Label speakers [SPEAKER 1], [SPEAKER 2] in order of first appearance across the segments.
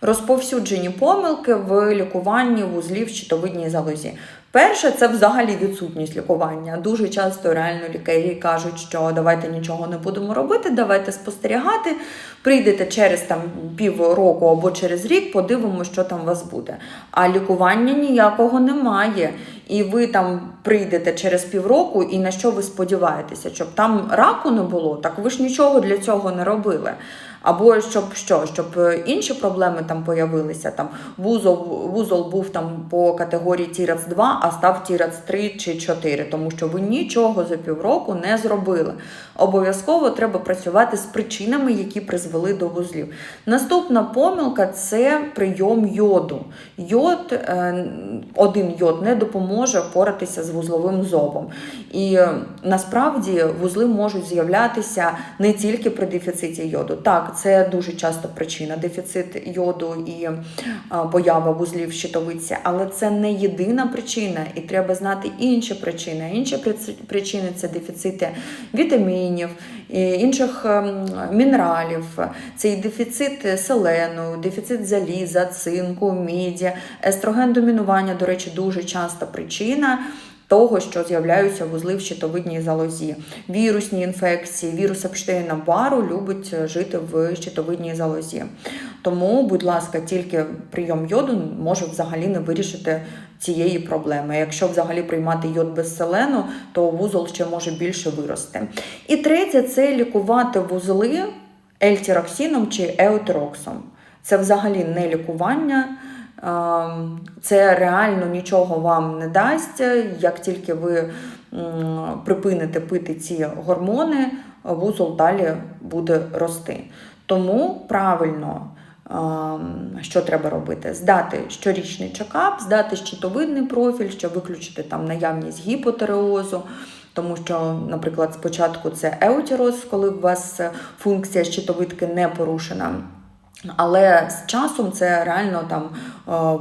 [SPEAKER 1] Розповсюджені помилки в лікуванні вузлів щитовидній залозі. Перше, це взагалі відсутність лікування. Дуже часто реально лікарі кажуть, що давайте нічого не будемо робити, давайте спостерігати. Прийдете через там півроку або через рік, подивимося, що там у вас буде. А лікування ніякого немає. І ви там прийдете через півроку, і на що ви сподіваєтеся? Щоб там раку не було, так ви ж нічого для цього не робили. Або щоб що, щоб е, інші проблеми там появилися. Там вузол, вузол був там по категорії Тірац 2, а став Тірац 3 чи 4, тому що ви нічого за півроку не зробили. Обов'язково треба працювати з причинами, які призвели до вузлів. Наступна помилка це прийом йоду. Йод, е, один йод не допоможе впоратися з вузловим зобом. І е, насправді вузли можуть з'являтися не тільки при дефіциті йоду. Так, це дуже часто причина дефіцит йоду і е, поява вузлів в щитовидці, але це не єдина причина, і треба знати інші причини. Інші причини це дефіцити вітамінів, інших ем, мінералів, це і дефіцит селену, дефіцит заліза, цинку, міді, естроген домінування, до речі, дуже часта причина. Того, що з'являються вузли в щитовидній залозі, вірусні інфекції, вірус Епштейна Бару любить жити в щитовидній залозі. Тому, будь ласка, тільки прийом йоду може взагалі не вирішити цієї проблеми. Якщо взагалі приймати йод без селену, то вузол ще може більше вирости. І третє це лікувати вузли ельтіроксином чи еутероксом. Це взагалі не лікування. Ем, Це реально нічого вам не дасть. Як тільки ви припините пити ці гормони, вузол далі буде рости. Тому правильно. ем, Що треба робити? Здати щорічний чекап, здати щитовидний профіль, щоб виключити там наявність гіпотереозу. Тому що, наприклад, спочатку це еутіроз, коли у вас функція щитовидки не порушена. Але з часом це реально там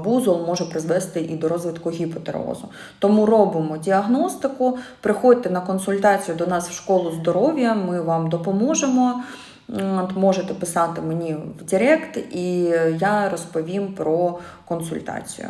[SPEAKER 1] бузол може призвести і до розвитку гіпотерозу. Тому робимо діагностику, приходьте на консультацію до нас в школу здоров'я, ми вам допоможемо. Можете писати мені в Директ, і я розповім про консультацію.